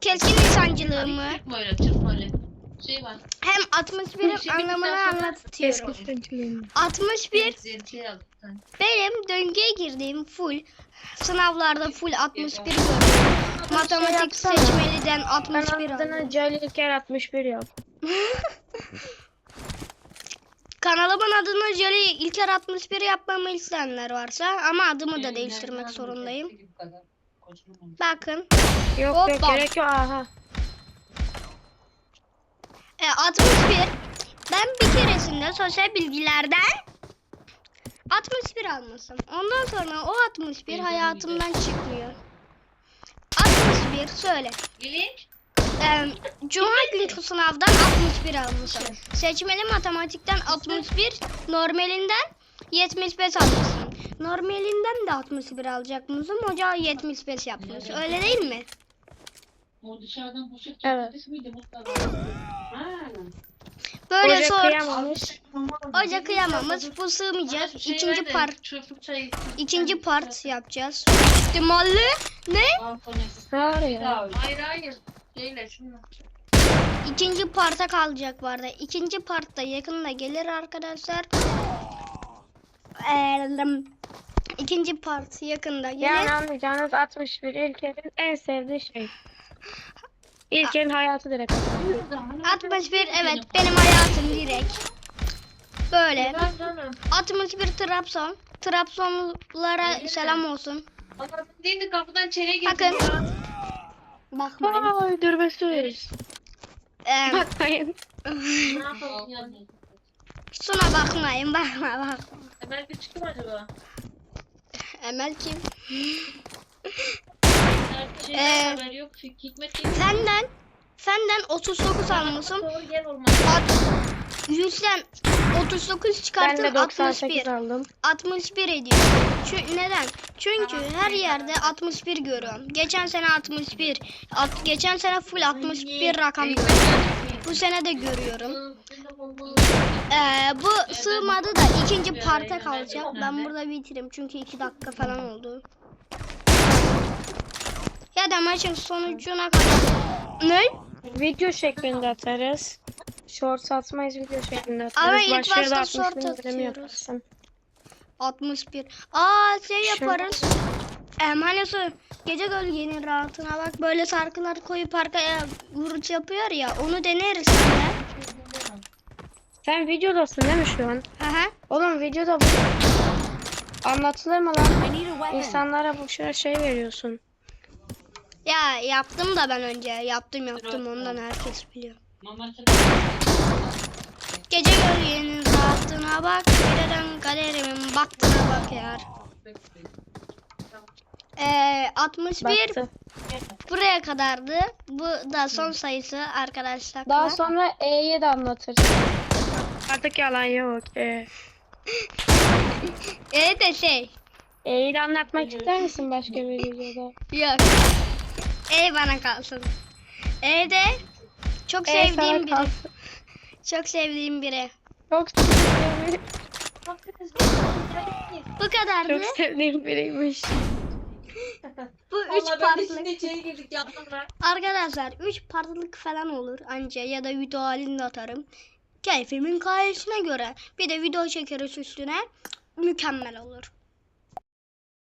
keskin nişancılığı mı? Böyle, böyle. Şey var. Hem 61'in Şey anlamını anlatıyorum. Kesin 61 Şey aldık. sen. benim döngüye girdiğim full sınavlarda full 61 gördüm. Matematik yapsana. seçmeliden Ben 61 aldım. adına Cali İlker 61 yap. Kanalımın adını Jolly İlker 61 yapmamı isteyenler varsa ama adımı da değiştirmek zorundayım. Bakın. Yok yok Hoppa. gerek yok aha. E, 61. Ben bir keresinde sosyal bilgilerden 61 almışım. Ondan sonra o 61 hayatımdan çıkmıyor. 61 söyle. İlk. E, Cuma günkü sınavdan 61 almışım. Seçmeli matematikten 61, normalinden 75 almışım. Normalinden de 61 alacakmışım. Hoca 75 yapmış. Öyle değil mi? O dışarıdan poşet Evet. miydi. Böyle Hoca sor. kıyamamış. Hoca kıyamamız. Bu sığmayacak. Şey İkinci ver de, part. Çayı. İkinci part yapacağız. İhtimalli ne? Hayır. Hayır hayır. Şeyle şunu. İkinci parta kalacak arada. İkinci partta yakında gelir arkadaşlar. Eee, İkinci part yakında gelir. Yani anlayacağınız 61 İlker'in en sevdiği şey. İlker'in hayatı direkt. 61 evet benim hayatım direkt. Böyle. Ben canım. 61 Trabzon. Trabzonlulara selam olsun. Değil de kapıdan girdi Bakın. Bakmayın. Ay dürbesiz. Eee, Bakmayın. Suna bakmayın bakma bakma. E belki çıktı mı acaba? Emel kim? Şey Ee, haber yok. Hik- Hikmet değil. Senden senden 39 almışım. Doğru gel olmaz. At, 100'den 39 Ben çıkartın de 98 61. aldım. 61 ediyor. Çünkü neden? Çünkü her yerde 61 görüyorum. Geçen sene 61. At, geçen sene full 61 rakam görüyorum. Bu sene de görüyorum. Ee, bu sığmadı da ikinci parta kalacak. Ben burada bitireyim çünkü 2 dakika falan oldu. Ya da maçın sonucuna kadar. Ne? Video şeklinde atarız. Short atmayız video şeklinde atarız. Ama ilk başta 60 short atıyoruz. yaparsın. 61. Aa şey yaparız. Emanesi gece gölgenin rahatına bak böyle şarkılar koyup arkaya vuruş yapıyor ya onu deneriz şimdi. Sen videodasın değil mi şu an? Hı hı. Oğlum videoda bu anlatılır mı lan? İnsanlara boşuna şey veriyorsun. Ya yaptım da ben önce yaptım yaptım ondan herkes biliyor. Gece gölgenin rahatına bak birden galerimin baktığına bak eğer. Ee, 61 Baktı. Buraya kadardı. Bu da son sayısı arkadaşlar. Daha sonra E'ye de anlatırsın. Artık yalan yok. E. E de şey. E'yi de anlatmak ister misin başka bir videoda? Yok. E bana kalsın. E de çok E sevdiğim biri. kalsın. Çok sevdiğim biri. Çok sevdiğim, Bu kadardı. çok sevdiğim biriymiş. Bu üç Valla ben de partlık. şimdi içeri girdik yaptım ben. Arkadaşlar 3 partlık falan olur anca ya da video halinde atarım. Keyfimin kayışına göre bir de video çekeriz üstüne mükemmel olur.